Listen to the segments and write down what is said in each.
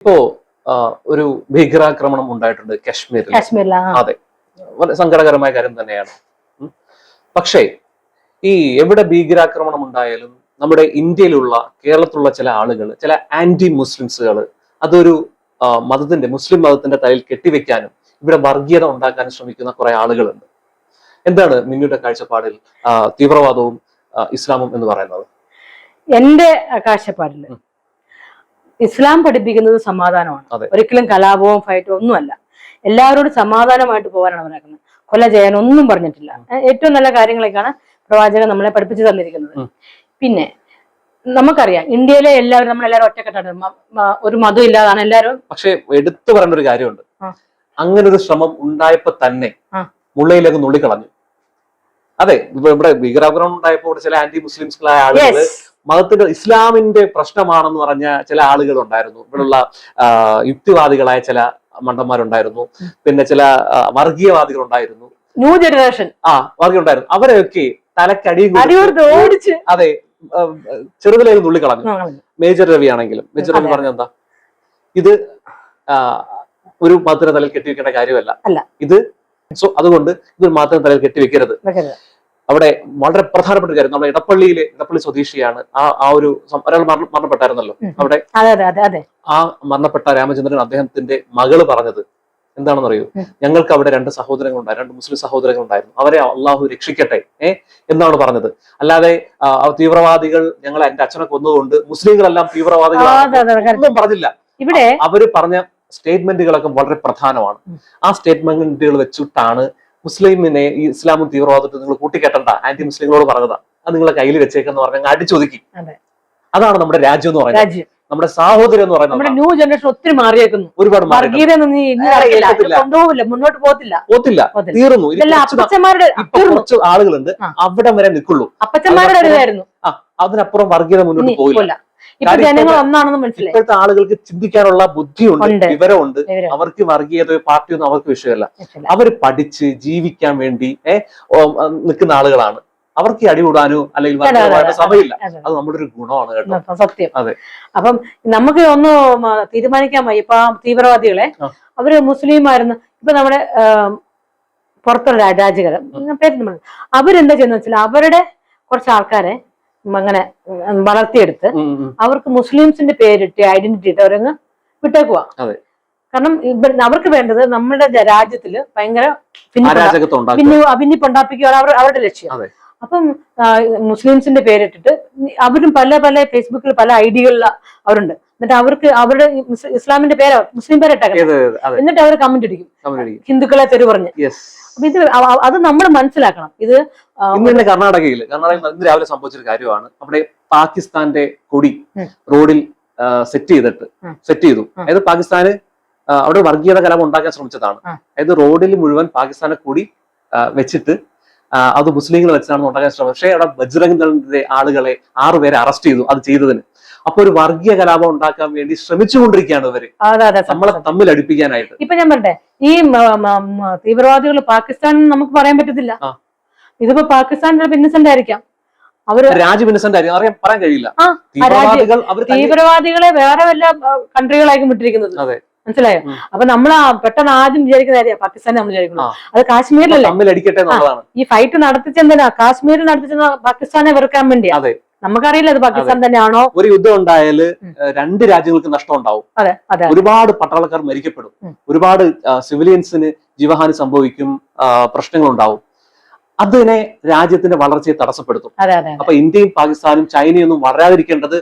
ഇപ്പോ ഒരു ഭീകരാക്രമണം ഉണ്ടായിട്ടുണ്ട് കാശ്മീരിൽ. അതെ. വളരെ സങ്കടകരമായ കാര്യം തന്നെയാണ്. പക്ഷേ ഈ എവിടെ ഭീകരാക്രമണം ഉണ്ടായാലും നമ്മുടെ ഇന്ത്യയിലുള്ള കേരളത്തിലുള്ള ചില ആളുകൾ ചില ആന്റി മുസ്ലിംസുകൾ അതൊരു മതത്തിന്റെ മുസ്ലിം മതത്തിന്റെ തലയിൽ കെട്ടിവെക്കാനും ഇവിടെ വർഗീയത ഉണ്ടാക്കാനും ശ്രമിക്കുന്ന കുറെ ആളുകളുണ്ട്. എന്താണ് മിന്നിയുടെ കാഴ്ചപ്പാടിൽ തീവ്രവാദവും ഇസ്ലാമും എന്ന് പറയുന്നത്? എന്റെ കാഴ്ചപ്പാടിൽ ഉം. ഇസ്ലാം പഠിപ്പിക്കുന്നത് സമാധാനമാണ്. ഒരിക്കലും കലാപവും ഫൈറ്റും ഒന്നുമല്ല. എല്ലാവരോടും സമാധാനമായിട്ട് പോകാനാണ് പറയുന്നത് കൊല ചെയ്യാൻ ഒന്നും പറഞ്ഞിട്ടില്ല. ഏറ്റവും നല്ല കാര്യങ്ങളൊക്കെയാണ് പ്രവാചകൻ നമ്മളെ പഠിപ്പിച്ചു തന്നിരിക്കുന്നത്. പിന്നെ നമുക്കറിയാം ഇന്ത്യയിലെ എല്ലാവരും നമ്മളെല്ലാവരും ഒറ്റക്കെട്ടാണ്. ഒരു മതം ഇല്ലാതാണ് എല്ലാവരും. പക്ഷെ എടുത്തു പറയേണ്ട ഒരു കാര്യമുണ്ട്. അങ്ങനെ ഒരു ശ്രമം ഉണ്ടായപ്പോ തന്നെ. മുള്ളയിലേക്ക് നുള്ളിക്കളഞ്ഞു. അതെ ഇപ്പൊ ഇവിടെ ഭീകരാക്രമണം ഉണ്ടായപ്പോൾ ചില ആന്റി മുസ്ലിംസുകളായ ആളുകൾ മതത്തിന്റെ ഇസ്ലാമിന്റെ പ്രശ്നമാണെന്ന് പറഞ്ഞ ചില ആളുകൾ ഉണ്ടായിരുന്നു ഇവിടെയുള്ള യുക്തിവാദികളായ ചില മണ്ടന്മാരുണ്ടായിരുന്നു. പിന്നെ ചില വർഗീയവാദികൾ ഉണ്ടായിരുന്നു ന്യൂ ജനറേഷൻ ആ വർഗീയ ഉണ്ടായിരുന്നു അവരെയൊക്കെ തലക്കടി ഓടിച്ച് അതെ ചെറുതിലേ ചെറുതിലേക്ക് നുള്ളിക്കളഞ്ഞു. മേജർ രവി ആണെങ്കിലും മേജർ രവി പറഞ്ഞ എന്താ? ഇത് ഒരു മതത്തിന്റെ തലയിൽ കെട്ടിവെക്കേണ്ട കാര്യമല്ല. അല്ല. ഇത് സോ അതുകൊണ്ട് ഇത് മാത്രം തലയിൽ കെട്ടിവെക്കരുത്. വെക്കരുത്. അവിടെ വളരെ പ്രധാനപ്പെട്ട കാര്യം. നമ്മുടെ ഇടപ്പള്ളിയിലെ ഇടപ്പള്ളി സ്വദേശിയാണ് ആ ആ ഒരു ഒരാൾ മരണപ്പെട്ടായിരുന്നല്ലോ. അവിടെ ആ മരണപ്പെട്ട രാമചന്ദ്രൻ അദ്ദേഹത്തിന്റെ മകൾ പറഞ്ഞത് എന്താണെന്ന് അറിയൂ ഞങ്ങൾക്ക് അവിടെ രണ്ട് സഹോദരങ്ങളുണ്ടായിരുന്നു രണ്ട് മുസ്ലിം സഹോദരങ്ങളുണ്ടായിരുന്നു. അവരെ അള്ളാഹു രക്ഷിക്കട്ടെ ഏ? എന്നാണ് പറഞ്ഞത്. അല്ലാതെ തീവ്രവാദികൾ ഞങ്ങൾ എന്റെ അച്ഛനെ കൊന്നതുകൊണ്ട് മുസ്ലിങ്ങളെല്ലാം തീവ്രവാദികൾ തീവ്രവാദികളാണ് ഒന്നും പറഞ്ഞില്ല. ഇവിടെ അവർ പറഞ്ഞ സ്റ്റേറ്റ്മെന്റുകളൊക്കെ വളരെ പ്രധാനമാണ്. ആ സ്റ്റേറ്റ്മെന്റുകൾ വെച്ചിട്ടാണ് മുസ്ലിമിനെ ഈ ഇസ്ലാമും തീവ്രവാദത്തെ നിങ്ങൾ കൂട്ടിക്കെട്ടണ്ട ആന്റി മുസ്ലിങ്ങളോട് പറഞ്ഞതാ. അത് നിങ്ങളെ കയ്യിൽ വെച്ചേക്കെന്ന് പറഞ്ഞാൽ അടിച്ചൊതുക്കി. അതെ. അതാണ് നമ്മുടെ രാജ്യം എന്ന് പറയുന്നത്. നമ്മുടെ സാഹോദര്യം എന്ന് പറയുന്നത് നമ്മുടെ ന്യൂ ജനറേഷൻ ഒത്തിരി മാറിയേക്കുന്നു. ഒരുപാട്. കൊണ്ടുപോകില്ല മുന്നോട്ട് പോകത്തില്ല. പോത്തില്ല. തീർന്നു. അപ്പച്ചന്മാരുടെ കുറച്ച് ആളുകളുണ്ട്. അവിടെ വരെ നിൽക്കുള്ളൂ. അപ്പച്ചന്മാരുടെ അതിനപ്പുറം വർഗീയത മുന്നോട്ട് പോകില്ല ഇപ്പൊ ജനങ്ങൾ ഒന്നാണെന്ന് മനസ്സിലായി. ഇപ്പോഴത്തെ ആളുകൾക്ക് ചിന്തിക്കാനുള്ള ബുദ്ധിയുണ്ട്. വിവരമുണ്ട്. അവർക്ക് വർഗീയതയോ പാർട്ടിയൊന്നും അവർക്ക് വിഷയമല്ല. അവർ അവർ പഠിച്ച് ജീവിക്കാൻ വേണ്ടി നിൽക്കുന്ന ആളുകളാണ്. അവർക്ക് അടിപൊളാനോ അടികൂടാനോ അല്ലെങ്കിൽ. സമയമില്ല. അത് നമ്മുടെ ഒരു ഗുണമാണ് കേട്ടോ. സത്യം. അതെ. അപ്പം നമുക്ക് ഒന്ന് തീരുമാനിക്കാൻ വയ്യ. ഇപ്പൊ തീവ്രവാദികളെ അവർ മുസ്ലിം ആയിരുന്നു ഇപ്പൊ നമ്മുടെ പുറത്തുള്ള രാ- രാജ്യക്കാര് പേര് നമ്മൾ അവരെന്താ ചെയ്യുന്ന വെച്ചാൽ അവരുടെ കുറച്ച് ആൾക്കാരെ അങ്ങനെ വളർത്തിയെടുത്ത്. അവർക്ക് മുസ്ലിംസിന്റെ പേരിട്ട് ഐഡന്റിറ്റി ഇട്ട് അവരങ്ങ് വിട്ടേക്കുവാ അതെ. കാരണം അവർക്ക് വേണ്ടത് നമ്മുടെ രാജ്യത്തിൽ ഭയങ്കര പിന്നെ അഭിന്നിപ്പുണ്ടാപ്പിക്കുകയാണ് അവർ അവരുടെ ലക്ഷ്യം. അപ്പം മുസ്ലിംസിന്റെ പേരിട്ടിട്ട് അവരും പല പല ഫേസ്ബുക്കിൽ പല ഐഡികളിൽ അവരുണ്ട്. എന്നിട്ട് അവർക്ക് അവരുടെ ഇസ്ലാമിന്റെ പേര് മുസ്ലിം അതെ. എന്നിട്ട് അവർ കമന്റ് അടിക്കും ഹിന്ദുക്കളെ തെരു പറഞ്ഞ്. അപ്പൊ ഇത് അത് നമ്മൾ മനസ്സിലാക്കണം. ഇത് ഇന്ന് കർണാടകയിൽ കർണാടകയിൽ ഇന്ന് രാവിലെ സംഭവിച്ചൊരു കാര്യമാണ്. അവിടെ പാകിസ്ഥാന്റെ കൊടി റോഡിൽ സെറ്റ് ചെയ്തിട്ട് സെറ്റ് ചെയ്തു. അതായത് പാകിസ്ഥാന് അവിടെ വർഗീയത കലാപം ഉണ്ടാക്കാൻ ശ്രമിച്ചതാണ്. അതായത് റോഡിൽ മുഴുവൻ പാകിസ്ഥാനെ കൂടി വെച്ചിട്ട് അത് മുസ്ലിങ്ങൾ വെച്ചാണ് ഉണ്ടാക്കാൻ ശ്രമം. പക്ഷേ അവിടെ ബജ്രംഗ് ദളിന്റെ ആളുകളെ ആറുപേരെ അറസ്റ്റ് ചെയ്തു അത് ചെയ്തതിന്. അപ്പൊ ഒരു വർഗീയ കലാപം ഉണ്ടാക്കാൻ വേണ്ടി ശ്രമിച്ചുകൊണ്ടിരിക്കുകയാണ് ഇവർ. നമ്മളെ തമ്മിൽ അടുപ്പിക്കാനായിട്ട്. ഇപ്പൊ ഞാൻ പറയട്ടെ ഈ തീവ്രവാദികൾ പാകിസ്ഥാൻ നമുക്ക് പറയാൻ പറ്റത്തില്ല. ഇതിപ്പോ പാകിസ്ഥാൻ ഇന്നസെന്റ് ആയിരിക്കാം. അവർ രാജ്യം ആയിരിക്കും. അറിയാൻ പറയാൻ കഴിയില്ല. തീവ്രവാദികൾ തീവ്രവാദികളെ വേറെ വല്ല കൺട്രികളായിരിക്കും വിട്ടിരിക്കുന്നത്. അതെ. മനസ്സിലായോ. അപ്പൊ നമ്മൾ പെട്ടെന്ന് ആദ്യം വിചാരിക്കുന്ന കാര്യം പാകിസ്ഥാനെ നമ്മൾ വിചാരിക്കുന്നു. അത് കാശ്മീരിലല്ലേ? ഈ ഫൈറ്റ് നടത്തിച്ചെന്തിനാ? കാശ്മീരിൽ നടത്തിച്ചെന്ന പാകിസ്ഥാനെ വെറുക്കാൻ വേണ്ടിയാ. നമുക്കറിയില്ല അത് പാകിസ്ഥാൻ തന്നെയാണോ? ഒരു യുദ്ധം ഉണ്ടായാൽ രണ്ട് രാജ്യങ്ങൾക്ക് നഷ്ടം ഉണ്ടാവും ഒരുപാട് പട്ടാളക്കാർ മരിക്കപ്പെടും. ഒരുപാട് സിവിലിയൻസിന് ജീവഹാനി സംഭവിക്കും പ്രശ്നങ്ങൾ ഉണ്ടാവും അതിനെ രാജ്യത്തിന്റെ വളർച്ചയെ തടസ്സപ്പെടുത്തും. അപ്പൊ ഇന്ത്യയും പാകിസ്ഥാനും ചൈനയൊന്നും വളരാതിരിക്കേണ്ടത്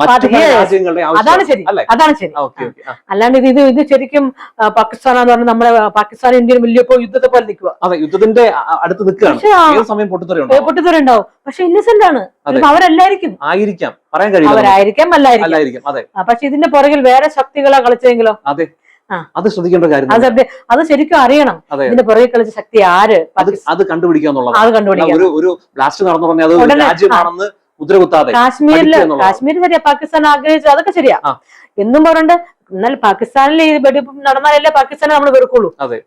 മറ്റു. രാജ്യങ്ങളുടെ അതാണ് ശരി അതാണ് ശരി. അല്ലാണ്ട് ഇത് ഇത് ശരിക്കും പാകിസ്ഥാൻ എന്ന് പറഞ്ഞാൽ നമ്മുടെ പാകിസ്ഥാൻ ഇന്ത്യയും വലിയപ്പോ യുദ്ധത്തെ പോലെ നിൽക്കുക. അതെ യുദ്ധത്തിന്റെ അടുത്ത് നിൽക്കുകയാണ്. സമയം പൊട്ടിത്തെറിയുണ്ടോ പൊട്ടിത്തെറിണ്ടാവും പക്ഷെ ഇന്നസെന്റ് ആണ്. അവരല്ലായിരിക്കും. ആയിരിക്കാം പറയാൻ കഴിയില്ല അവരായിരിക്കാം അല്ലായിരിക്കും. പക്ഷെ ഇതിന്റെ പുറകിൽ വേറെ ശക്തികളാ കളിച്ചെങ്കിലോ അതെ. അത് ശ്രദ്ധിക്കേണ്ട കാര്യം അത് അത് ശരിക്കും അറിയണം. ഇതിന്റെ പുറകെ കളിച്ച ശക്തി ആര് അത് കണ്ടുപിടിക്കുക അത് അല്ല, കണ്ടുപിടിക്കാം ഒരു ബ്ലാസ്റ്റ് നടന്നു പറഞ്ഞാൽ അത് രാജ്യമാണെന്ന് മുദ്രകുത്താതെ പഠിക്കുക കാശ്മീർ ശരിയാ പാകിസ്ഥാൻ ആഗ്രഹിച്ചു അതൊക്കെ ശരിയാ. എന്നും പറഞ്ഞിട്ട് എന്നാൽ പാകിസ്ഥാനിൽ ഈ വെടിവെപ്പ് നടന്നാലല്ലേ പാകിസ്ഥാനെ നമ്മൾ വെറുക്കുള്ളൂ. അതെ.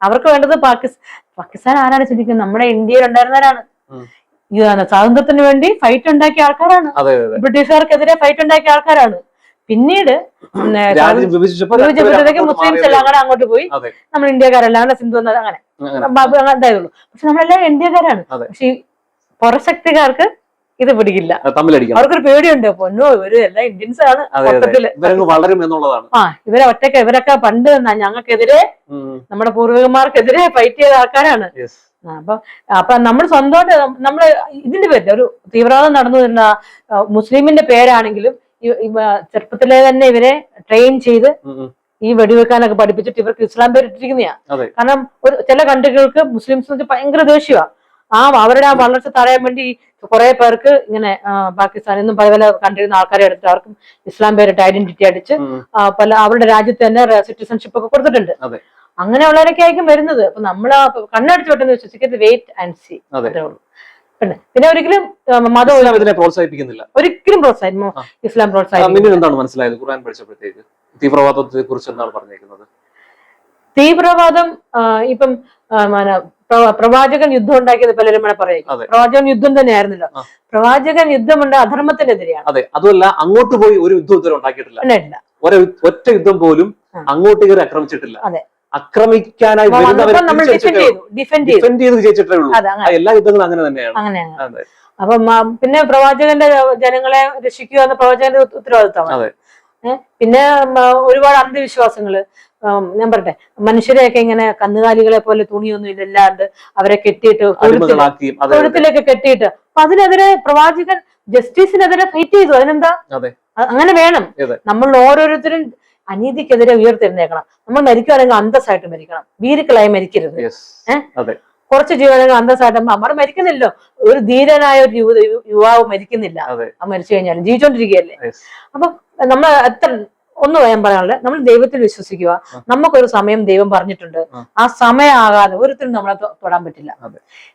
അവർക്ക് വേണ്ടത് പാകിസ്ഥാൻ പാകിസ്ഥാൻ ആരാണ് ചിന്തിക്കുന്നത് നമ്മുടെ ഇന്ത്യയിൽ ഉണ്ടായിരുന്നവരാണ്. സ്വാതന്ത്ര്യത്തിന് വേണ്ടി ഫൈറ്റ് ഉണ്ടാക്കിയ ആൾക്കാരാണ്. ബ്രിട്ടീഷുകാർക്കെതിരെ ഫൈറ്റ് ഉണ്ടാക്കിയ ആൾക്കാരാണ്. പിന്നീട് വിഭജിച്ചപ്പോഴത്തേക്ക് മുസ്ലിംസ് എല്ലാം കൂടെ അങ്ങോട്ട് പോയി. നമ്മൾ ഇന്ത്യക്കാരല്ലാണ്ട് സിന്ധു എന്നത് അങ്ങനെ. ബാബു അങ്ങനെ ഇതായുള്ളൂ. പക്ഷെ നമ്മളെല്ലാം ഇന്ത്യക്കാരാണ്. പക്ഷെ ഈ പുറശക്തിക്കാർക്ക് ഇത് പിടിക്കില്ല. അവർക്കൊരു പേടിയുണ്ട്. പൊന്നോ ഇവർ എല്ലാം ഇന്ത്യൻസ് ആണ് വളരും എന്നുള്ളതാണ്. ആ ഇവരെ ഒറ്റയ്ക്ക് ഇവരൊക്കെ പണ്ട് ഞങ്ങൾക്കെതിരെ നമ്മുടെ പൂർവികന്മാർക്കെതിരെ ഫൈറ്റ് ചെയ്ത ആൾക്കാരാണ്. അപ്പൊ അപ്പൊ നമ്മൾ സ്വന്തമായിട്ട് നമ്മൾ ഇതിന്റെ പേരിൽ ഒരു തീവ്രവാദം നടന്നു വരുന്ന മുസ്ലിമിന്റെ പേരാണെങ്കിലും ചെറുപ്പത്തിലെ തന്നെ ഇവരെ ട്രെയിൻ ചെയ്ത്. ഈ വെടിവെക്കാനൊക്കെ പഠിപ്പിച്ചിട്ട് ഇവർക്ക് ഇസ്ലാം പേര് ഇട്ടിരിക്കുന്നതാ കാരണം ഒരു ചില കൺട്രികൾക്ക് മുസ്ലിംസ് ഭയങ്കര ദേഷ്യമാ ആ അവരുടെ ആ വളർച്ച തടയാൻ വേണ്ടി കുറെ പേർക്ക് ഇങ്ങനെ പാകിസ്ഥാനിൽ നിന്നും പല പല കൺട്രിയിൽ നിന്ന് ആൾക്കാരെ എടുത്തിട്ട് അവർക്കും ഇസ്ലാം പേരിട്ട് ഐഡന്റിറ്റി അടിച്ച് പല അവരുടെ രാജ്യത്ത് തന്നെ സിറ്റിസൺഷിപ്പ് ഒക്കെ കൊടുത്തിട്ടുണ്ട്. അങ്ങനെയുള്ളവരൊക്കെ ആയിരിക്കും വരുന്നത്. അപ്പൊ നമ്മൾ കണ്ണടിച്ചു വിട്ടെന്ന് വിശ്വസിക്കരുത്. Wait and see. അതേ. ഉള്ളൂ. പിന്നെ പിന്നെ ഒരിക്കലും മതം പ്രോത്സാഹിപ്പിക്കുന്നില്ല. ഒരിക്കലും പ്രോത്സാഹിക്കും. ഇസ്ലാം പ്രോത്സാഹിക്കും എന്താണ് മനസ്സിലായത്? ഖുർആൻ പഠിച്ചപ്പോഴത്തേക്ക് തീവ്രവാദത്തെ കുറിച്ച് എന്താണ് പറഞ്ഞേക്കുന്നത്? തീവ്രവാദം ഇപ്പം പ്രവാചകൻ യുദ്ധം ഉണ്ടാക്കിയത് പലരും ഇവിടെ പറയും. പ്രവാചകൻ യുദ്ധം തന്നെയായിരുന്നല്ലോ. പ്രവാചകൻ യുദ്ധമുണ്ട് അധർമ്മത്തിനെതിരെയാണ്. അതെ അതുമല്ല അങ്ങോട്ട് പോയി ഒരു യുദ്ധം ഇതുവരെ ഉണ്ടാക്കിയിട്ടില്ല. ഒറ്റ യുദ്ധം പോലും. അങ്ങോട്ട് കയറി ആക്രമിച്ചിട്ടില്ല. അതെ. ആക്രമിക്കാനായി ഡിഫെൻഡ് ചെയ്തു വിജയിച്ചിട്ടേ ഉള്ളൂ. എല്ലാ യുദ്ധങ്ങളും അങ്ങനെ തന്നെയാണ്. അങ്ങനെയാണ്. അപ്പം പിന്നെ പ്രവാചകന്റെ ജനങ്ങളെ രക്ഷിക്കുക എന്ന പ്രവാചകന്റെ ഉത്ത- ഉത്തരവാദിത്തമാണ്. പിന്നെ ഒരുപാട് അന്ധവിശ്വാസങ്ങൾ ഞാൻ പറട്ടെ മനുഷ്യരെയൊക്കെ ഇങ്ങനെ കന്നുകാലികളെ പോലെ തുണിയൊന്നും ഇല്ലാണ്ട് അവരെ കെട്ടിയിട്ട് തൊഴുത്തിലൊക്കെ കെട്ടിയിട്ട് അപ്പൊ അതിനെതിരെ പ്രവാചകൻ ജസ്റ്റിസിനെതിരെ ഫൈറ്റ് ചെയ്തു. അതിനെന്താ? അതെ. അങ്ങനെ വേണം. നമ്മൾ ഓരോരുത്തരും അനീതിക്കെതിരെ ഉയർത്തെഴുന്നേക്കണം നമ്മൾ മരിക്കുകയാണെങ്കിൽ അന്തസ്സായിട്ട് മരിക്കണം. വീരുക്കളായി മരിക്കരുത്. കുറച്ച് ജീവനങ്ങൾ അന്തസ്സായിട്ട് നമ്മൾ മരിക്കുന്നില്ലോ. ഒരു ധീരനായ ഒരു യുവ യുവാവ് മരിക്കുന്നില്ല. ആ മരിച്ചു കഴിഞ്ഞാലും ജീവിച്ചോണ്ടിരിക്കുകയല്ലേ. അപ്പൊ നമ്മൾ എത്ര ഒന്ന് ഞാൻ പറയാനുള്ളത് നമ്മൾ ദൈവത്തിൽ വിശ്വസിക്കുക. നമുക്കൊരു സമയം ദൈവം പറഞ്ഞിട്ടുണ്ട്. ആ. സമയമാകാതെ ഒരുത്തരും നമ്മളെ തൊടാൻ പറ്റില്ല.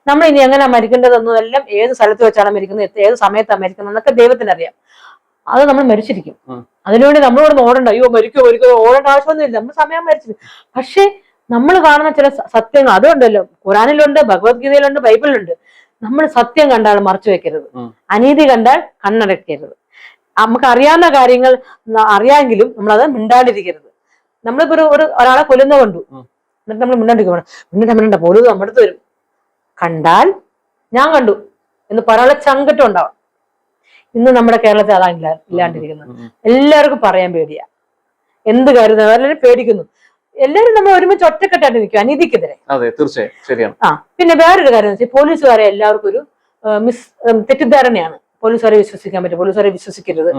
നമ്മൾ ഇനി എങ്ങനെ മരിക്കേണ്ടതെന്നും എല്ലാം ഏത് സ്ഥലത്ത് വെച്ചാണ് മരിക്കുന്നത് ഏത് സമയത്താണ് മരിക്കുന്നത് എന്നൊക്കെ ദൈവത്തിന് അറിയാം അത് നമ്മൾ മരിച്ചിരിക്കും. അതിനുവേണ്ടി നമ്മളോട് ഓടണ്ട. അയ്യോ മരിക്കോ മരിക്കോ ഓടേണ്ട ആവശ്യമൊന്നുമില്ല. നമ്മൾ സമയം മരിച്ചിരിക്കും. പക്ഷേ നമ്മൾ കാണുന്ന ചില സത്യങ്ങൾ അതുണ്ടല്ലോ. ഖുറാനിലുണ്ട് ഭഗവത്ഗീതയിലുണ്ട് ബൈബിളിലുണ്ട്. നമ്മൾ സത്യം കണ്ടാൽ മറച്ചു വെക്കരുത്. അനീതി കണ്ടാൽ കണ്ണടക്കരുത് നമുക്ക് അറിയാവുന്ന കാര്യങ്ങൾ അറിയാമെങ്കിലും നമ്മളത് മിണ്ടാണ്ടിരിക്കരുത്. നമ്മളിപ്പോ ഒരു ഒരു ഒരാളെ കൊല്ലുന്ന കണ്ടു. എന്നിട്ട് നമ്മൾ മിണ്ടാണ്ടിരിക്കണം മിണ്ടണ്ട മിണ്ടണ്ട. പോലും നമ്മുടെ അടുത്ത് വരും. കണ്ടാൽ ഞാൻ കണ്ടു. എന്ന് പറയാനുള്ള ചങ്കറ്റം ഉണ്ടാവും. ഇന്ന് നമ്മുടെ കേരളത്തിൽ അതാണ് ഇല്ല- ഇല്ലാണ്ടിരിക്കുന്നത്. എല്ലാവർക്കും പറയാൻ പേടിയാ. എന്ത് കാര്യം എല്ലാവരും പേടിക്കുന്നു. എല്ലാവരും നമ്മൾ ഒരുമിച്ച് ഒറ്റക്കെട്ടായിട്ട് നിൽക്കും അനീതിക്കെതിരെ. അതെ തീർച്ചയായും. ശരിയാണ്. ആ പിന്നെ വേറൊരു കാര്യം വെച്ചാൽ പോലീസുകാരെ എല്ലാവർക്കും ഒരു മിസ് തെറ്റിദ്ധാരണയാണ്. പോലീസുകാരെ വിശ്വസിക്കാൻ പറ്റും പോലീസുകാരെ വിശ്വസിക്കരുത്.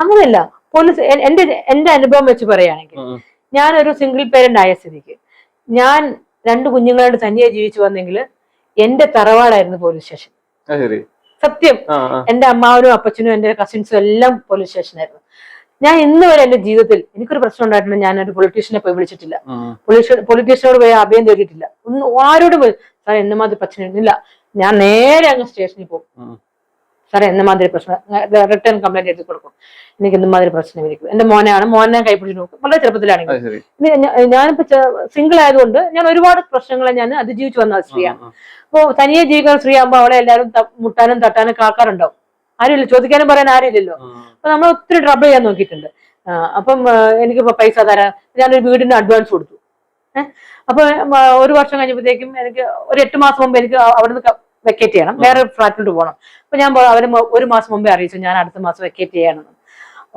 അങ്ങനെയല്ല പോലീസ് എന്റെ എന്റെ അനുഭവം വെച്ച് പറയുകയാണെങ്കിൽ ഞാൻ ഒരു ഞാനൊരു സിംഗിൾ പേരന്റ് ആയ സ്ഥിതിക്ക് ഞാൻ രണ്ട് കുഞ്ഞുങ്ങളോട് തനിയെ ജീവിച്ചു വന്നെങ്കിൽ എന്റെ തറവാടായിരുന്നു പോലീസ് സ്റ്റേഷൻ. സത്യം. എന്റെ അമ്മാവനും അപ്പച്ചനും എന്റെ കസിൻസും എല്ലാം പോലീസ് സ്റ്റേഷനായിരുന്നു ഞാൻ ഇന്ന് വരെ എന്റെ ജീവിതത്തിൽ എനിക്കൊരു പ്രശ്നം ഉണ്ടായിട്ടുണ്ട് ഞാൻ ഒരു പൊളിറ്റീഷ്യനെ പോയി വിളിച്ചിട്ടില്ല. പൊളിറ്റീഷ്യനോട് പോയി അഭയം തേടിയിട്ടില്ല. ഒന്നും ആരോടും പോയി സാർ എന്ന മാതിരി ഇല്ല ഞാൻ നേരെ അങ്ങ് സ്റ്റേഷനിൽ പോകും. സാറേ എന്ന മാതിരി പ്രശ്നം റിട്ടേൺ കംപ്ലൈന്റ് എഴുതി കൊടുക്കും. എനിക്ക് എന്ത് മാതിരി പ്രശ്നം ഇരിക്കും? എന്റെ മോനെയാണ് മോനെ കൈപ്പിടിച്ച് നോക്കും. വളരെ ചെറുപ്പത്തിലാണെങ്കിൽ. ഞാനിപ്പോ സിംഗിൾ ആയതുകൊണ്ട് ഞാൻ ഒരുപാട് പ്രശ്നങ്ങളെ ഞാൻ അതിജീവിച്ചു വന്ന സ്ത്രീയാണ്. അപ്പൊ തനിയെ ജീവിക്കുന്ന സ്ത്രീ ആകുമ്പോൾ അവളെ എല്ലാവരും മുട്ടാനും തട്ടാനും കാക്കാറുണ്ടാവും ആരുമില്ല ചോദിക്കാനും പറയാൻ ആരുമില്ലല്ലോ. അപ്പൊ നമ്മൾ ഒത്തിരി ട്രബിൾ ചെയ്യാൻ നോക്കിയിട്ടുണ്ട്. അപ്പം എനിക്കിപ്പോ പൈസ തരാം ഞാനൊരു വീടിന് അഡ്വാൻസ് കൊടുത്തു. ഏഹ് അപ്പൊ ഒരു വർഷം കഴിഞ്ഞപ്പോഴത്തേക്കും എനിക്ക് ഒരു എട്ട് മാസം മുമ്പ് എനിക്ക് അവിടുന്ന് വെക്കേറ്റ് ചെയ്യണം. വേറെ ഫ്ലാറ്റിലോട്ട് പോകണം. അപ്പൊ ഞാൻ അവർ അവർ ഒരു മാസം മുമ്പേ അറിയിച്ചു ഞാൻ അടുത്ത മാസം വെക്കേറ്റ് ചെയ്യണമെന്ന്.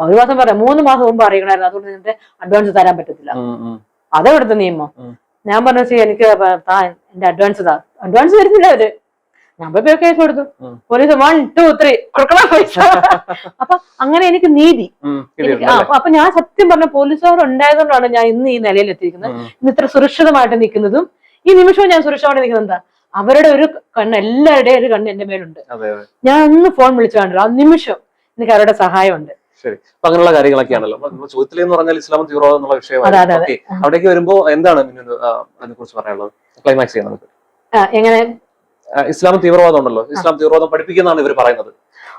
ഒരു മാസം പറയാം മൂന്ന് മാസം മുമ്പ് അറിയണമായിരുന്നു അതുകൊണ്ട് നിന്റെ അഡ്വാൻസ് തരാൻ പറ്റത്തില്ല. അതേ ഇവിടുത്തെ അതെവിടുത്തെ നിയമം? ഞാൻ പറഞ്ഞു "സി, എനിക്ക് താ എന്റെ അഡ്വാൻസ് താ. അഡ്വാൻസ് തരുന്നില്ല അവർ. ഞാൻ പോയി കേസ് കൊടുത്തു. പോലീസ് വൺ ടു ത്രീ കൊടുക്കണം പൈസ. അപ്പൊ അങ്ങനെ എനിക്ക് നീതി. അപ്പൊ ഞാൻ സത്യം പറഞ്ഞ പോലീസുകാർ ഉണ്ടായതുകൊണ്ടാണ് ഞാൻ ഇന്ന് ഈ നിലയിൽ എത്തിയിരിക്കുന്നത് ഇന്ന് ഇത്ര സുരക്ഷിതമായിട്ട് നിൽക്കുന്നതും ഈ നിമിഷവും ഞാൻ സുരക്ഷിതമായിട്ട് നിൽക്കുന്നത് എന്താ? അവരുടെ ഒരു കണ്ണ് എല്ലാവരുടെയും ഒരു കണ്ണ് എന്റെ മേലുണ്ട്. ഞാൻ ഒന്ന് ഫോൺ വിളിച്ചു കണ്ടല്ലോ ആ നിമിഷം എനിക്ക് അവരുടെ സഹായമുണ്ട്. ശരി. അപ്പൊ അങ്ങനെയുള്ള കാര്യങ്ങളൊക്കെയാണല്ലോ. ചോദ്യത്തിൽ എന്ന് പറഞ്ഞാൽ ഇസ്ലാം തീവ്രവാദം എന്നുള്ള വിഷയമാണ് അവിടേക്ക് വരുമ്പോ എന്താണ് അതിനെ കുറിച്ച് പറയാനുള്ളത്? ക്ലൈമാക്സ് ചെയ്യാൻ നമുക്ക്. എങ്ങനെ? ഇസ്ലാം തീവ്രവാദം ഉണ്ടല്ലോ. ഇസ്ലാം തീവ്രവാദം പഠിപ്പിക്കുന്നതാണ് ഇവർ പറയുന്നത്.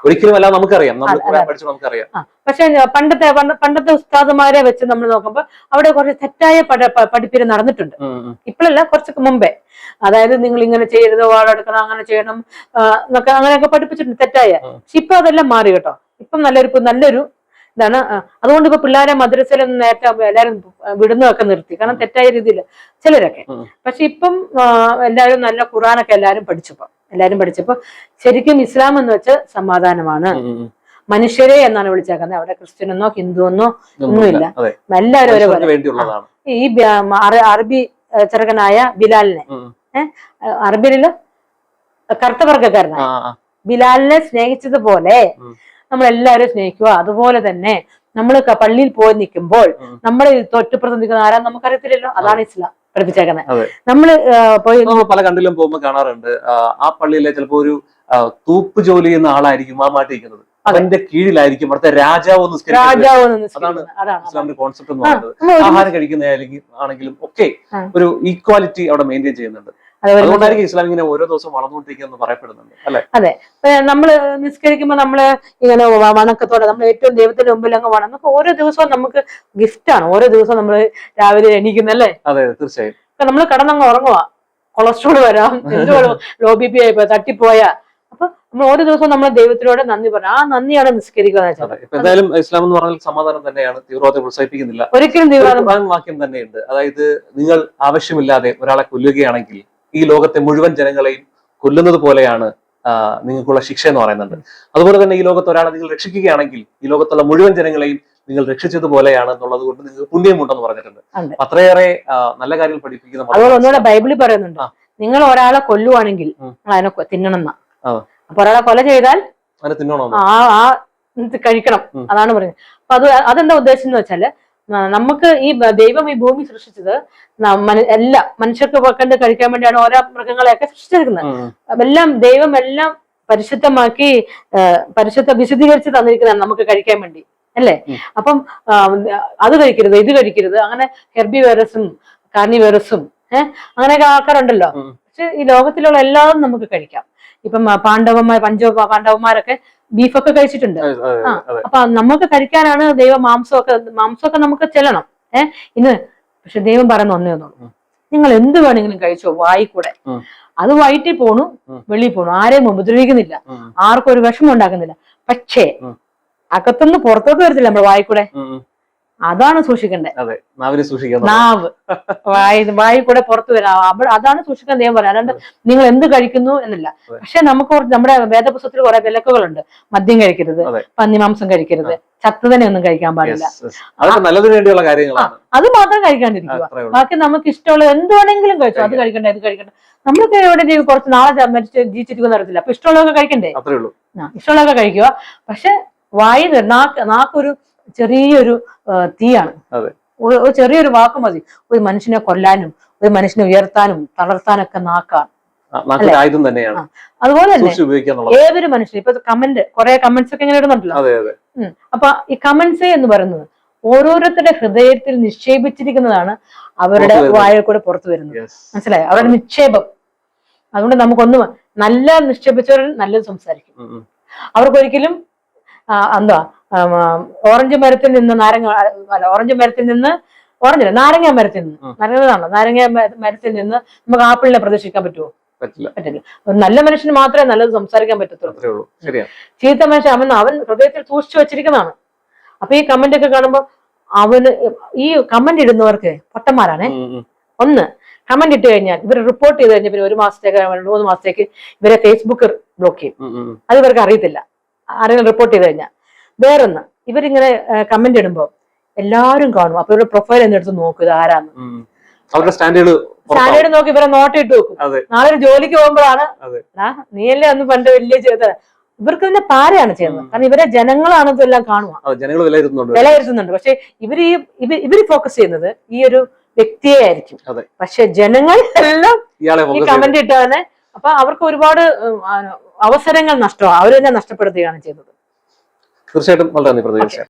ഒരിക്കലും അല്ല നമുക്കറിയാം. നമ്മൾ പഠിച്ചു നമുക്കറിയാം. പക്ഷെ പണ്ടത്തെ പണ്ട- പണ്ടത്തെ ഉസ്താദുമാരെ വെച്ച് നമ്മൾ നോക്കുമ്പോൾ അവിടെ കുറച്ച് തെറ്റായ പഠ പ- നടന്നിട്ടുണ്ട്. ഇപ്പോഴല്ല കുറച്ചൊക്കെ മുമ്പേ. അതായത് നിങ്ങൾ ഇങ്ങനെ ചെയ്യരുത് വാളെടുക്കണം അങ്ങനെ ചെയ്യണം എന്നൊക്കെ അങ്ങനെയൊക്കെ പഠിപ്പിച്ചിട്ടുണ്ട് തെറ്റായ. പക്ഷെ ഇപ്പൊ അതെല്ലാം മാറി കേട്ടോ. ഇപ്പം നല്ലൊരു നല്ലൊരു ഇതാണ്. അതുകൊണ്ട് ഇപ്പൊ പിള്ളേരെ മദ്രസയിൽ നേരത്തെ എല്ലാവരും വിടുന്നതൊക്കെ നിർത്തി. കാരണം തെറ്റായ രീതിയിൽ ചിലരൊക്കെ. പക്ഷെ ഇപ്പം എല്ലാരും എല്ലാവരും നല്ല ഖുറാനൊക്കെ എല്ലാവരും പഠിച്ചപ്പോ എല്ലാവരും പഠിച്ചപ്പോ ശരിക്കും ഇസ്ലാം എന്ന് വെച്ച് സമാധാനമാണ്. മനുഷ്യരെ എന്നാണ് വിളിച്ചേക്കുന്നത്. അവിടെ ക്രിസ്ത്യൻ ഹിന്ദുവെന്നോ ഒന്നുമില്ല. എന്നോ എല്ലാവരും ഒരേപോലെ. ഈ അറബി ചെറുക്കനായ ബിലാലിനെ. അറബിയിൽ കറുത്ത വർഗക്കാരനായ ആ, ആ. ബിലാലിനെ സ്നേഹിച്ചതുപോലെ. നമ്മൾ എല്ലാവരും സ്നേഹിക്കുക. അതുപോലെ തന്നെ നമ്മൾ പള്ളിയിൽ പോയി നിൽക്കുമ്പോൾ നമ്മളെ തൊട്ടുപുറത്ത് നിൽക്കുന്ന ആരാ നമുക്കറിയത്തില്ലല്ലോ. അതാണ് ഇസ്ലാം. പഠിപ്പിച്ചേക്കുന്നത്. നമ്മൾ പല കണ്ടിലും പോകുമ്പോൾ കാണാറുണ്ട്. ആ, പള്ളിയിലെ ചിലപ്പോ ഒരു തൂപ്പ് ജോലി ചെയ്യുന്ന ആളായിരിക്കും ആ മാറ്റിയിരിക്കുന്നത് അതിന്റെ കീഴിലായിരിക്കും അവിടുത്തെ രാജാവ് അതാണ്. ഇസ്ലാമിന്റെ കോൺസെപ്റ്റ് എന്ന് പറയുന്നത്. ആഹാരം കഴിക്കുന്ന ആണെങ്കിലും ഒക്കെ ഒരു ഈക്വാലിറ്റി അവിടെ മെയിന്റെയിൻ ചെയ്യുന്നുണ്ട്. അതുകൊണ്ടായിരിക്കും ഇസ്ലാം ഇങ്ങനെ ഓരോ വളർന്നുകൊണ്ടിരിക്കുന്നത് പറയപ്പെടുന്നുണ്ട് അല്ലെ? അതെ. നമ്മൾ നിസ്കരിക്കുമ്പോൾ നമ്മൾ ഇങ്ങനെ വണക്കത്തോടെ നമ്മൾ ഏറ്റവും ദൈവത്തിന്റെ മുമ്പിൽ അങ്ങ് വണം. ഓരോ ദിവസവും നമുക്ക് ഗിഫ്റ്റാണ് ഓരോ ദിവസവും നമ്മൾ രാവിലെ എണീക്കുന്നല്ലേ അതെ തീർച്ചയായും. നമ്മൾ നമ്മൾ കിടന്നങ്ങ് ഉറങ്ങുക കൊളസ്ട്രോൾ വരാം. ലോ ബി പി ആയിപ്പോ തട്ടിപ്പോയാ. അപ്പൊ നമ്മൾ ഓരോ ദിവസവും നമ്മൾ ദൈവത്തിനോട് നന്ദി പറഞ്ഞു ആ നന്ദിയാണ് നിസ്കരിക്കുക എന്തായാലും ഇസ്ലാം എന്ന് പറഞ്ഞാൽ സമാധാനം തന്നെയാണ്. തീവ്രവാദത്തെ പ്രോത്സാഹിപ്പിക്കുന്നില്ല. ഒരിക്കലും തീവ്രവാദം വാക്യം തന്നെയുണ്ട്. അതായത് നിങ്ങൾ ആവശ്യമില്ലാതെ ഒരാളെ കൊല്ലുകയാണെങ്കിൽ ഈ ലോകത്തെ മുഴുവൻ ജനങ്ങളെയും കൊല്ലുന്നത് പോലെയാണ് നിങ്ങൾക്കുള്ള ശിക്ഷ എന്ന് പറയുന്നത്. അതുപോലെ തന്നെ ഈ ലോകത്ത് ഒരാളെ നിങ്ങൾ രക്ഷിക്കുകയാണെങ്കിൽ ഈ ലോകത്തുള്ള മുഴുവൻ ജനങ്ങളെയും നിങ്ങൾ രക്ഷിച്ചതുപോലെയാണ് എന്നുള്ളത് കൊണ്ട് നിങ്ങൾക്ക് പുണ്യമുണ്ടെന്ന് പറഞ്ഞിട്ടുണ്ട്. അത്രയേറെ നല്ല കാര്യങ്ങൾ പഠിപ്പിക്കുന്ന അതുപോലെ ഒന്നുകൂടെ ബൈബിളിൽ പറയുന്നുണ്ട് നിങ്ങൾ ഒരാളെ കൊല്ലുവാണെങ്കിൽ. അതിനെ തിന്നണം. അപ്പൊ ഒരാളെ കൊല ചെയ്താൽ തിന്നണമെന്ന് ആ കഴിക്കണം. അതാണ് പറയുന്നത്. അപ്പൊ അത് അതെന്താ ഉദ്ദേശം എന്ന് വെച്ചാൽ നമുക്ക് ഈ ദൈവം ഈ ഭൂമി സൃഷ്ടിച്ചത് എല്ലാ മനുഷ്യർക്ക് കണ്ട് കഴിക്കാൻ വേണ്ടിയാണ് ഓരോ മൃഗങ്ങളെയൊക്കെ സൃഷ്ടിച്ചിരിക്കുന്നത്. എല്ലാം ദൈവം എല്ലാം പരിശുദ്ധമാക്കി പരിശുദ്ധ വിശദീകരിച്ച് തന്നിരിക്കുന്നതാണ് നമുക്ക് കഴിക്കാൻ വേണ്ടി. അല്ലേ? അപ്പം അത് കഴിക്കരുത് ഇത് കഴിക്കരുത്. അങ്ങനെ ഹെർബി വൈറസും കാർണി വൈറസും ഏഹ് അങ്ങനെയൊക്കെ ആൾക്കാരുണ്ടല്ലോ. പക്ഷെ ഈ ലോകത്തിലുള്ള എല്ലാതും നമുക്ക് കഴിക്കാം. ഇപ്പം പാണ്ഡവന്മാർ പഞ്ച പാണ്ഡവന്മാരൊക്കെ ബീഫൊക്കെ കഴിച്ചിട്ടുണ്ട്. അപ്പൊ നമുക്ക് കഴിക്കാനാണ് ദൈവം മാംസമൊക്കെ മാംസമൊക്കെ നമുക്ക് ചെല്ലണം. ഏഹ് ഇന്ന് പക്ഷെ ദൈവം പറയുന്ന ഒന്നേ ഒന്നുള്ളൂ നിങ്ങൾ എന്ത് വേണമെങ്കിലും കഴിച്ചോ വായി കൂടെ. അത് വയറ്റിൽ പോണു വെളി വെളിയിൽ പോണു. ആരെയും ഉപദ്രവിക്കുന്നില്ല. ആർക്കും ഒരു വിഷമം ഉണ്ടാക്കുന്നില്ല. പക്ഷേ. അകത്തുനിന്ന് പുറത്തോട്ട് വരത്തില്ല നമ്മുടെ വായി കൂടെ. ഉം, ഉം. അതാണ് സൂക്ഷിക്കേണ്ടത്. അതെ നാവിനെ നാവ്. വായി വായി കൂടെ പുറത്തു വരാം. അവിടെ അതാണ് സൂക്ഷിക്കാൻ ദൈവം പറയാം. അല്ലാണ്ട് നിങ്ങൾ എന്ത് കഴിക്കുന്നു എന്നല്ല. പക്ഷെ നമുക്ക് നമ്മുടെ വേദപുസ്തകത്തിൽ കുറെ വിലക്കുകളുണ്ട്. മദ്യം കഴിക്കരുത് പന്നി പന്നിമാംസം കഴിക്കരുത് ചത്തതിനെ ഒന്നും കഴിക്കാൻ പാടില്ല. നല്ലതിന് വേണ്ടിയുള്ള കാര്യങ്ങളാണ്. അത് മാത്രം കഴിക്കാണ്ടിരിക്കുക. ബാക്കി നമുക്ക് ഇഷ്ടമുള്ള എന്ത് വേണമെങ്കിലും കഴിച്ചു. അത് കഴിക്കണ്ട ഇത് കഴിക്കണ്ട. നമ്മൾക്ക് എവിടെ ജീവി കുറച്ച് നാളെ മരിച്ച് ജീവിച്ചിരിക്കുന്ന അറിയത്തില്ല. അപ്പൊ ഇഷ്ടമുള്ളതൊക്കെ കഴിക്കണ്ടേ? ഇഷ്ടമുള്ളതൊക്കെ കഴിക്കുക. പക്ഷെ വായി നാക്ക് നാക്കൊരു ചെറിയൊരു തീയാണ്. ഒരു ചെറിയൊരു വാക്ക് മതി. ഒരു മനുഷ്യനെ കൊല്ലാനും ഒരു മനുഷ്യനെ ഉയർത്താനും തളർത്താനൊക്കെ നാക്കാണ്. ആയുധം തന്നെയാണ്. അതുപോലെ തന്നെ ഏതൊരു മനുഷ്യൻ ഇപ്പൊ കമന്റ് കുറെ കമന്റ്സ് ഒക്കെ ഇങ്ങനെ ഇടുന്നുണ്ടല്ലോ. അപ്പൊ ഈ കമന്റ്സ് എന്ന് പറയുന്നത് ഓരോരുത്തരുടെ ഹൃദയത്തിൽ നിക്ഷേപിച്ചിരിക്കുന്നതാണ് അവരുടെ വായ. കൂടെ പുറത്തു വരുന്നത്. മനസ്സിലായി? അവരുടെ നിക്ഷേപം. അതുകൊണ്ട് നമുക്കൊന്നും നല്ല നിക്ഷേപിച്ചവർ നല്ലത് സംസാരിക്കും. അവർക്കൊരിക്കലും എന്താ ഓറഞ്ച് മരത്തിൽ നിന്ന് നാരങ്ങ അല്ല ഓറഞ്ച് മരത്തിൽ നിന്ന് ഓറഞ്ച് നാരങ്ങ മരത്തിൽ നിന്ന്. ഉം. നാരങ്ങ മരത്തിൽ നിന്ന് നമുക്ക് ആപ്പിളിനെ പ്രതീക്ഷിക്കാൻ പറ്റുമോ? പറ്റില്ല. പറ്റില്ല. നല്ല മനുഷ്യന് മാത്രമേ നല്ലത് സംസാരിക്കാൻ പറ്റത്തുള്ളൂ. ചീത്ത മനുഷ്യൻ അവൻ അവൻ ഹൃദയത്തിൽ സൂക്ഷിച്ചു വെച്ചിരിക്കുന്നതാണ്. അപ്പൊ ഈ കമന്റ് ഒക്കെ കാണുമ്പോൾ അവന് ഈ കമന്റ് ഇടുന്നവർക്ക് പൊട്ടന്മാരാണ്. ഒന്ന് കമന്റ് ഇട്ട് കഴിഞ്ഞാൽ ഇവർ റിപ്പോർട്ട് ചെയ്ത് കഴിഞ്ഞാൽ പിന്നെ ഒരു മാസത്തേക്ക് രണ്ട് മൂന്ന് മാസത്തേക്ക് ഇവരെ ഫേസ്ബുക്ക് ബ്ലോക്ക് ചെയ്യും. അത് ഇവർക്ക് അറിയത്തില്ല. ആരെങ്കിലും റിപ്പോർട്ട് ചെയ്ത് കഴിഞ്ഞാൽ. വേറൊന്ന്. ഇവരിങ്ങനെ കമന്റ് ഇടുമ്പോൾ എല്ലാരും കാണും. അപ്പൊ ഇവരുടെ പ്രൊഫൈൽ എന്നെടുത്ത് നോക്കും ഇത് ആരാന്ന്. അവരുടെ സ്റ്റാൻഡേർഡ് സ്റ്റാൻഡേർഡ് നോക്കി ഇവരെ നോട്ട് ഇട്ട് വെക്കും. നാളെ ഒരു ജോലിക്ക് പോകുമ്പോഴാണ് അതെ. "ആ, നീയല്ലേ അന്ന് പണ്ട് വലിയ ചെയ്ത ഇവർക്ക് തന്നെ പാരയാണ് ചെയ്യുന്നത്. കാരണം ഇവരെ ജനങ്ങളാണ് ഇതെല്ലാം കാണുക. ജനങ്ങൾ വിലയിരുത്തുന്നുണ്ട്. വിലയിരുത്തുന്നുണ്ട് പക്ഷെ ഇവർ ഈ ഇവർ ഫോക്കസ് ചെയ്യുന്നത് ഈ ഒരു വ്യക്തിയെ ആയിരിക്കും. പക്ഷെ ജനങ്ങൾ എല്ലാം ഈ കമന്റ് ഇട്ടവനെ അപ്പൊ അവർക്ക് ഒരുപാട് അവസരങ്ങൾ നഷ്ടമാണ് അവർ തന്നെ നഷ്ടപ്പെടുത്തുകയാണ് ചെയ്തത് തീർച്ചയായിട്ടും വളരെ നന്ദി പ്രതികരിച്ച